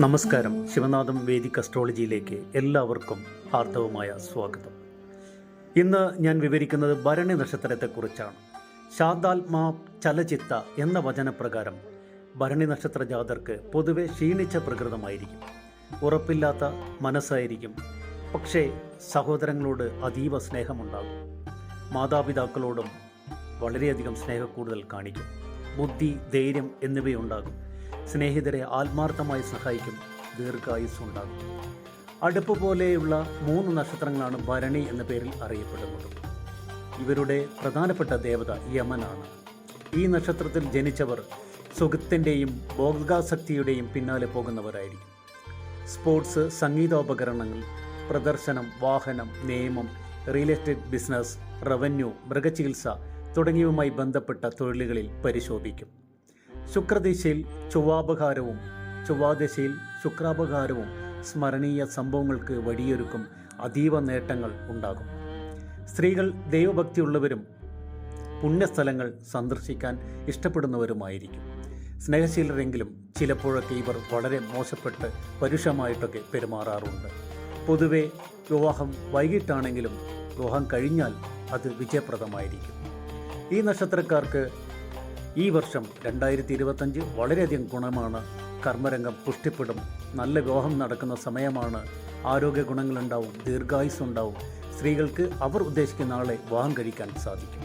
നമസ്കാരം. ശിവനാഥം വേദിക് അസ്ട്രോളജിയിലേക്ക് എല്ലാവർക്കും ഹാർദവമായ സ്വാഗതം. ഇന്ന് ഞാൻ വിവരിക്കുന്നത് ഭരണി നക്ഷത്രത്തെക്കുറിച്ചാണ്. ശാന്താത്മാ ചലചിത്ത എന്ന വചനപ്രകാരം ഭരണി നക്ഷത്ര ജാതർക്ക് പൊതുവെ ക്ഷീണിച്ച പ്രകൃതമായിരിക്കും. ഉറപ്പില്ലാത്ത മനസ്സായിരിക്കും. പക്ഷേ സഹോദരങ്ങളോട് അതീവ സ്നേഹമുണ്ടാകും. മാതാപിതാക്കളോടും വളരെയധികം സ്നേഹക്കൂടുതൽ കാണിക്കും. ബുദ്ധി ധൈര്യം എന്നിവയുണ്ടാകും. സ്നേഹിതരെ ആത്മാർത്ഥമായി സഹായിക്കും. ദീർഘായുസ് ഉണ്ടാകും അടുപ്പ് പോലെയുള്ള മൂന്ന് നക്ഷത്രങ്ങളാണ് ഭരണി എന്ന പേരിൽ അറിയപ്പെടുന്നത്. ഇവരുടെ പ്രധാനപ്പെട്ട ദേവത യമനാണ്. ഈ നക്ഷത്രത്തിൽ ജനിച്ചവർ സുഖത്തിന്റെയും ഭോഗാസക്തിയുടെയും പിന്നാലെ പോകുന്നവരായിരിക്കും. സ്പോർട്സ് സംഗീതോപകരണങ്ങൾ പ്രദർശനം വാഹനം നിയമം റിയൽ എസ്റ്റേറ്റ് ബിസിനസ് റവന്യൂ മൃഗചികിത്സ തുടങ്ങിയവുമായി ബന്ധപ്പെട്ട തൊഴിലുകളിൽ പരിശോഭിക്കും. ശുക്രദിശയിൽ ചൊവ്വാപകാരവും ചൊവ്വാദിശയിൽ ശുക്രാപകാരവും സ്മരണീയ സംഭവങ്ങൾക്ക് വഴിയൊരുക്കും അതീവ നേട്ടങ്ങൾ ഉണ്ടാകും. സ്ത്രീകൾ ദൈവഭക്തിയുള്ളവരും പുണ്യസ്ഥലങ്ങൾ സന്ദർശിക്കാൻ ഇഷ്ടപ്പെടുന്നവരുമായിരിക്കും. സ്നേഹശീലരെങ്കിലും ചിലപ്പോഴൊക്കെ ഇവർ വളരെ മോശപ്പെട്ട് പരുഷമായിട്ടൊക്കെ പെരുമാറാറുണ്ട്. പൊതുവെ വിവാഹം വൈകിട്ടാണെങ്കിലും വിവാഹം കഴിഞ്ഞാൽ അത് വിജയപ്രദമായിരിക്കും. ഈ നക്ഷത്രക്കാർക്ക് ഈ വർഷം രണ്ടായിരത്തി ഇരുപത്തഞ്ച് വളരെയധികം ഗുണമാണ് കർമ്മരംഗം പുഷ്ടിപ്പെടും. നല്ല വിവാഹം നടക്കുന്ന സമയമാണ് ആരോഗ്യ ഗുണങ്ങളുണ്ടാവും ദീർഘായുസ് ഉണ്ടാവും സ്ത്രീകൾക്ക് അവർ ഉദ്ദേശിക്കുന്ന ആളെ വിവാഹം കഴിക്കാൻ സാധിക്കും.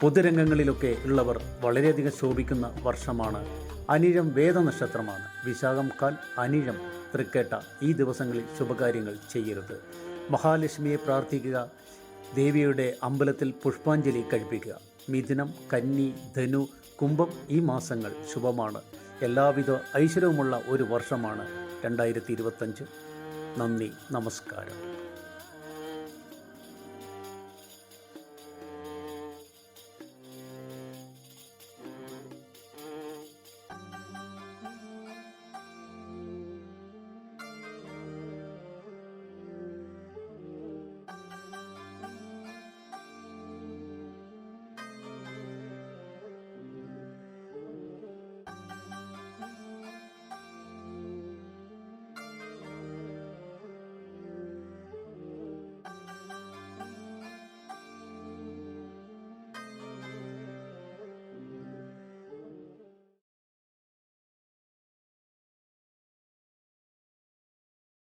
പൊതുരംഗങ്ങളിലൊക്കെ ഉള്ളവർ വളരെയധികം ശോഭിക്കുന്ന വർഷമാണ്. അനിഴം വേദനക്ഷത്രമാണ്. വിശാഖം കാൽ അനിഴം തൃക്കേട്ട ഈ ദിവസങ്ങളിൽ ശുഭകാര്യങ്ങൾ ചെയ്യരുത്. മഹാലക്ഷ്മിയെ പ്രാർത്ഥിക്കുക ദേവിയുടെ അമ്പലത്തിൽ പുഷ്പാഞ്ജലി കഴിപ്പിക്കുക. മിഥുനം കന്നി ധനു കുംഭം ഈ മാസങ്ങൾ ശുഭമാണ്. എല്ലാവിധ ഐശ്വര്യവുമുള്ള ഒരു വർഷമാണ് രണ്ടായിരത്തി ഇരുപത്തഞ്ച് നന്ദി നമസ്കാരം.